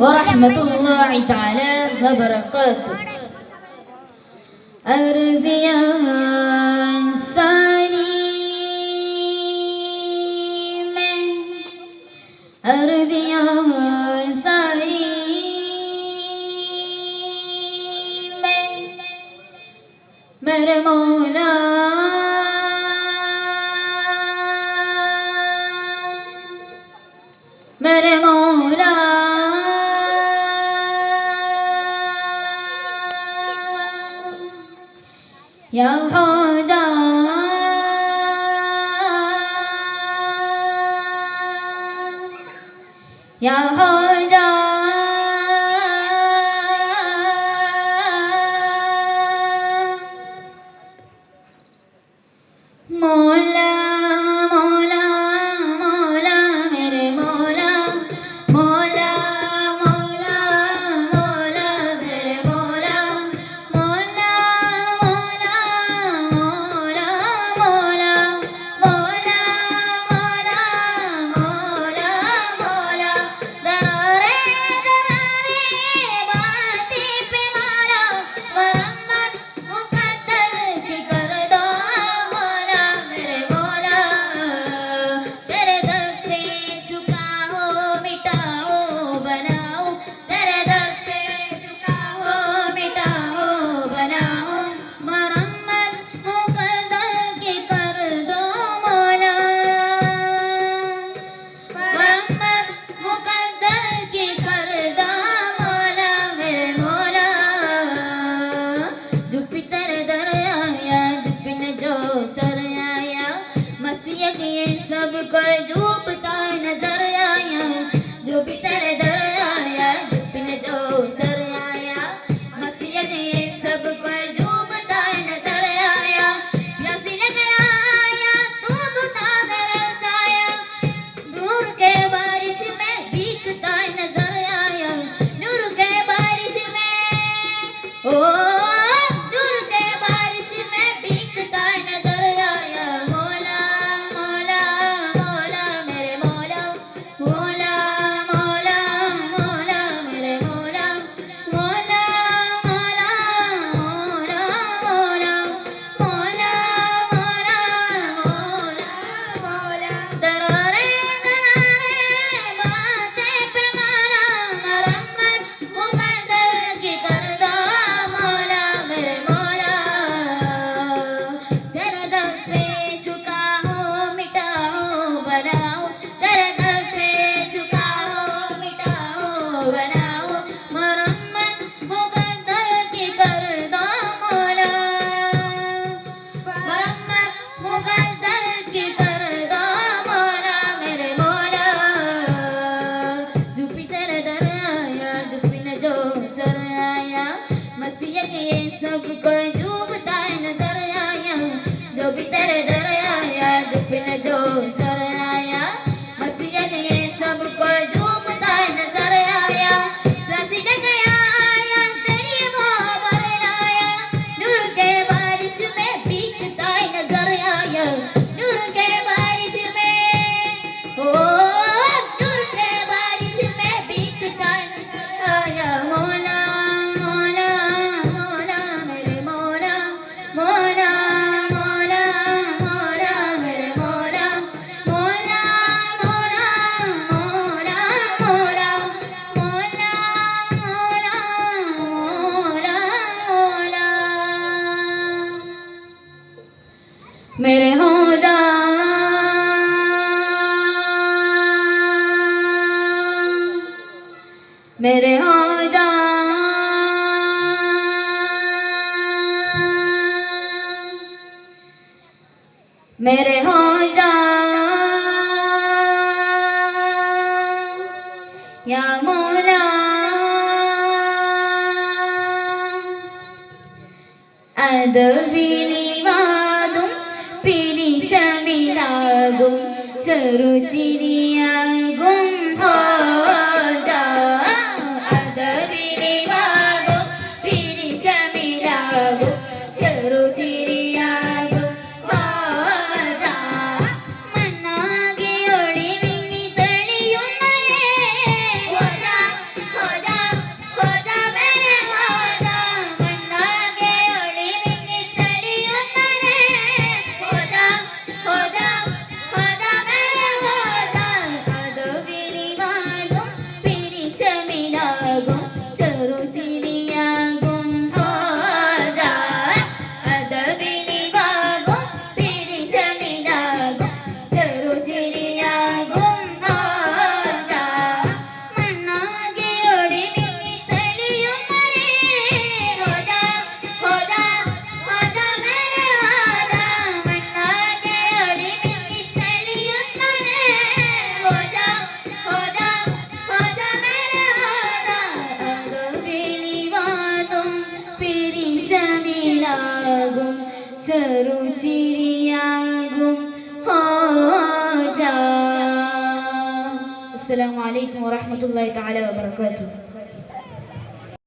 ورحمة الله تعالى وبركاته. أرزي أنصاري من أرزي أنصاري من مرمون 然后再然后 कोई जू never going to मेरे हो जा। या मौला। അതവിളിവാതും പിരിശമിലാകും ചെറുചിരി ചെറുചിരിയാകും ഹാജ. അസ്സലാമു അലൈക്കും വറഹ്മത്തുള്ളാഹി തആല വബറകാതുഹു.